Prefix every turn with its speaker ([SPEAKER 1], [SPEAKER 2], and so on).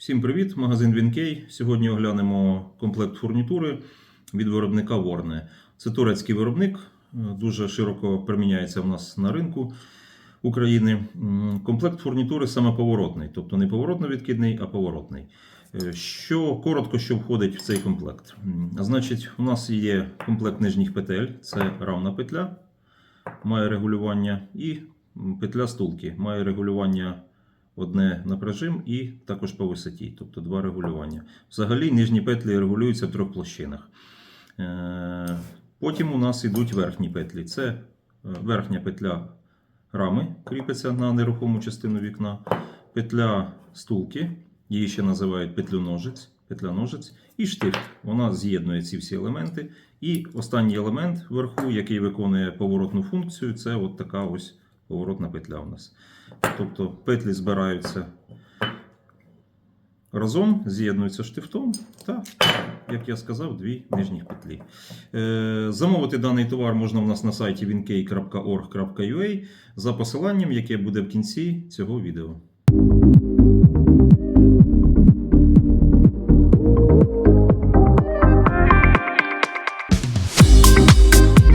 [SPEAKER 1] Всім привіт! Магазин Вінкей. Сьогодні оглянемо комплект фурнітури від виробника Ворне. Це турецький виробник, е, дуже широко приміняється в нас на ринку України. Комплект фурнітури саме поворотний, тобто не поворотно-відкидний, а поворотний. Е, Що коротко, що входить в цей комплект? Значить, у нас є комплект нижніх петель, це равна петля, має регулювання, і петля стулки має регулювання одне на прижим і також по висоті, тобто два регулювання. Взагалі нижні петлі регулюються в трьох площинах. Е, Потім у нас йдуть верхні петлі. Це е, верхня петля рами, кріпиться на нерухому частину вікна, петля стулки, її ще називають петлю ножиць, петля ножиць, і штифт. Вона з'єднує ці всі елементи. І останній елемент вверху, який виконує поворотну функцію, це от така ось поворотна петля у нас. Тобто петлі збираються разом, з'єднуються штифтом та, як я сказав, дві нижніх петлі. Е, замовити даний товар можна у нас на сайті winkey.org.ua за посиланням, яке буде в кінці цього відео.